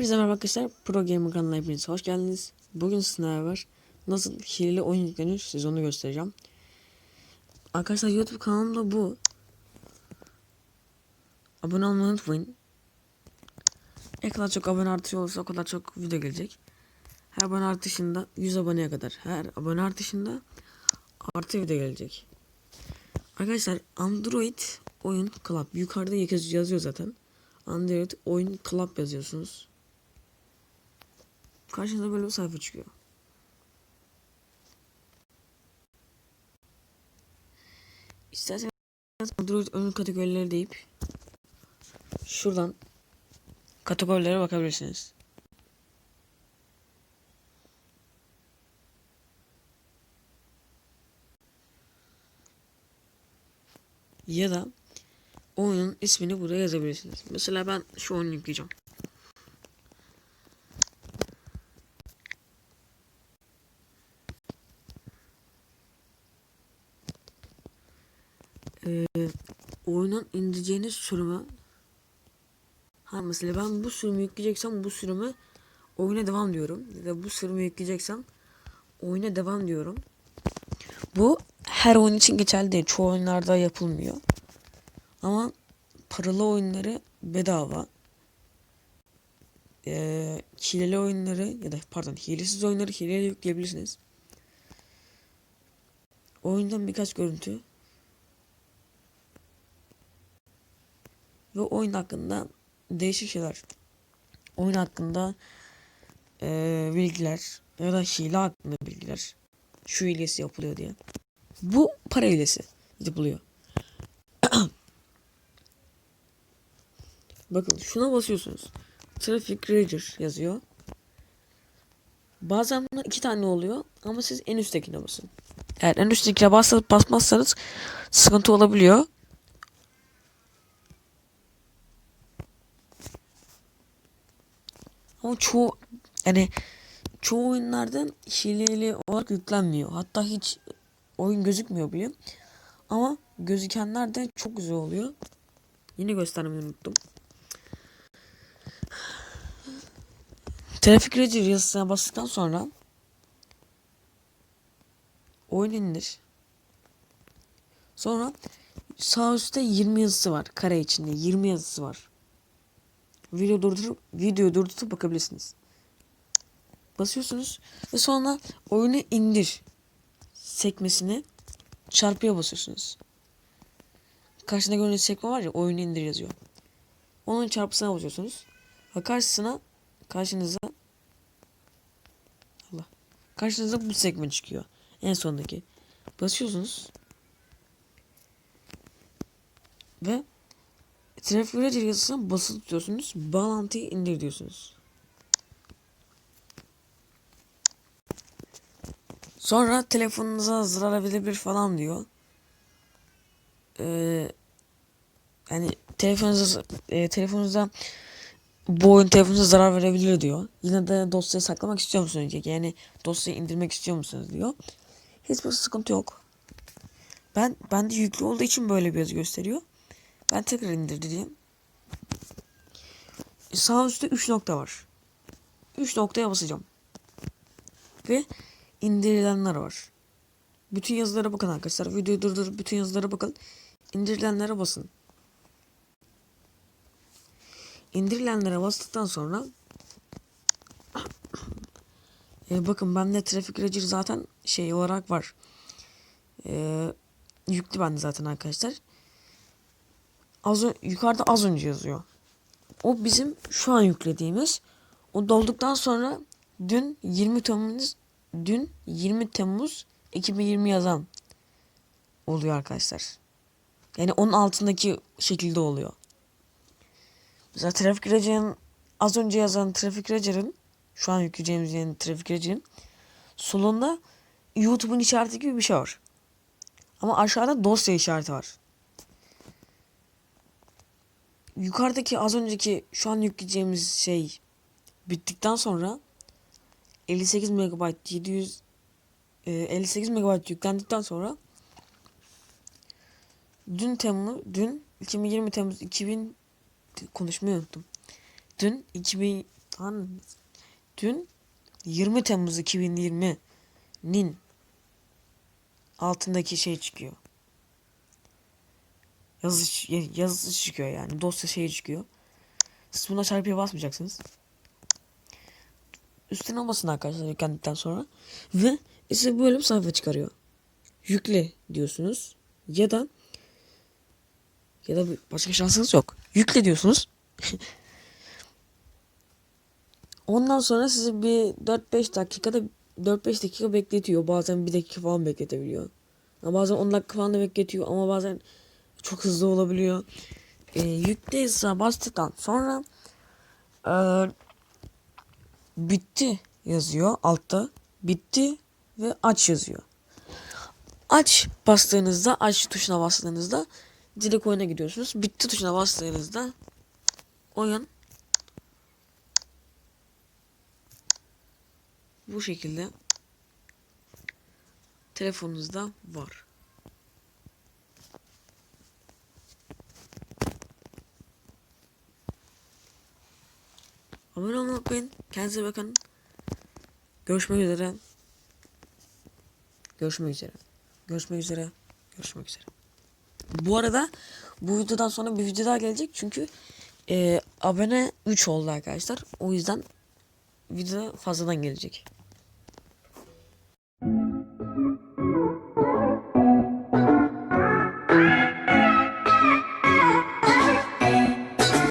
Hepinize merhaba arkadaşlar. Pro Gamer kanalına hepiniz hoş geldiniz. Bugün sizlerle var. Nasıl hileli oyun yüklenir size onu göstereceğim. Arkadaşlar YouTube kanalımda bu. Abone olmayı unutmayın. Ne kadar çok abone artışı olursa o kadar çok video gelecek. Her abone artışında 100 aboneye kadar. Her abone artışında artı video gelecek. Arkadaşlar Android oyun club yukarıda yazıyor zaten. Android oyun club yazıyorsunuz. Karşınıza böyle bir sayfa çıkıyor. İsterseniz Android oyun kategorileri deyip şuradan kategorilere bakabilirsiniz. Ya da oyunun ismini buraya yazabilirsiniz. Mesela ben şu oyunu yükleyeceğim. Ee, oyunun indireceğiniz sürümü ha mesela ben bu sürümü yükleyeceksem bu sürümü oyuna devam diyorum. Ya da bu sürümü yükleyeceksem oyuna devam diyorum. Bu her oyun için geçerli değil. Çoğu oyunlarda yapılmıyor. Ama paralı oyunları bedava. Ee, hileli oyunları ya da pardon hilesiz oyunları hileyle yükleyebilirsiniz. Oyundan birkaç görüntü ve oyun hakkında değişik şeyler. Oyun hakkında e, bilgiler ya da hile hakkında bilgiler. Şu hilesi yapılıyor diye. Bu para hilesi yapılıyor. Bakın şuna basıyorsunuz. Traffic Ranger yazıyor. Bazen bunlar iki tane oluyor ama siz en üsttekine basın. Eğer en üsttekine basıp basmazsanız sıkıntı olabiliyor. Ama çoğu yani çoğu oyunlardan hileli olarak yüklenmiyor. Hatta hiç oyun gözükmüyor bile. Ama gözükenler de çok güzel oluyor. Yine göstermeyi unuttum. Traffic Ranger yazısına bastıktan sonra oyun indir. Sonra sağ üstte 20 yazısı var. Kare içinde 20 yazısı var. Video durdurup video durdurup bakabilirsiniz. Basıyorsunuz ve sonra oyunu indir sekmesine çarpıya basıyorsunuz. Karşında gördüğünüz sekme var ya oyunu indir yazıyor. Onun çarpısına basıyorsunuz. Ve karşısına karşınıza Allah. Karşınıza bu sekme çıkıyor. En sondaki. Basıyorsunuz. Ve Ranger yazısına basılı tutuyorsunuz. Bağlantıyı indir diyorsunuz. Sonra telefonunuza zarar verebilir falan diyor. Ee, hani telefonunuza e, telefonunuza bu oyun telefonunuza zarar verebilir diyor. Yine de dosyayı saklamak istiyor musunuz? Yani dosyayı indirmek istiyor musunuz diyor. Hiçbir sıkıntı yok. Ben bende yüklü olduğu için böyle bir yazı gösteriyor. Ben tekrar indir diyeyim. Sağ üstte 3 nokta var. 3 noktaya basacağım. Ve indirilenler var. Bütün yazılara bakın arkadaşlar. Videoyu durdurup bütün yazılara bakın. İndirilenlere basın. İndirilenlere bastıktan sonra e, bakın bende Traffic Ranger zaten şey olarak var. E, yüklü bende zaten arkadaşlar. Az yukarıda az önce yazıyor. O bizim şu an yüklediğimiz. O dolduktan sonra dün 20 Temmuz dün 20 Temmuz 2020 yazan oluyor arkadaşlar. Yani onun altındaki şekilde oluyor. Mesela Traffic Ranger'ın az önce yazan Traffic Ranger'ın şu an yükleyeceğimiz yani Traffic Ranger'ın solunda YouTube'un işareti gibi bir şey var. Ama aşağıda dosya işareti var. Yukarıdaki az önceki şu an yükleyeceğimiz şey bittikten sonra 58 MB 700 e, 58 MB yüklendikten sonra dün Temmuz dün 2020 Temmuz 2000 konuşmayı unuttum. Dün 2000 şu an dün 20 Temmuz 2020'nin altındaki şey çıkıyor. Yazı, yazı çıkıyor yani. Dosya şeyi çıkıyor. Siz buna çarpıya basmayacaksınız. Üstüne basın arkadaşlar yüklendikten sonra. Ve böyle bir sayfa çıkarıyor. Yükle diyorsunuz. Ya da ya da başka şansınız yok. Yükle diyorsunuz. Ondan sonra sizi bir 4-5 dakikada 4-5 dakika bekletiyor. Bazen 1 dakika falan bekletebiliyor. Bazen 10 dakika falan da bekletiyor ama bazen çok hızlı olabiliyor. E, yükle hızına bastıktan sonra e, bitti yazıyor altta. Bitti ve aç yazıyor. Aç bastığınızda aç tuşuna bastığınızda direkt oyuna gidiyorsunuz. Bitti tuşuna bastığınızda oyun bu şekilde telefonunuzda var. Abone olmayı unutmayın. Kendinize bakın. Görüşmek üzere. Görüşmek üzere. Görüşmek üzere. Görüşmek üzere. Bu arada bu videodan sonra bir video daha gelecek çünkü e, abone 3 oldu arkadaşlar. O yüzden video fazladan gelecek.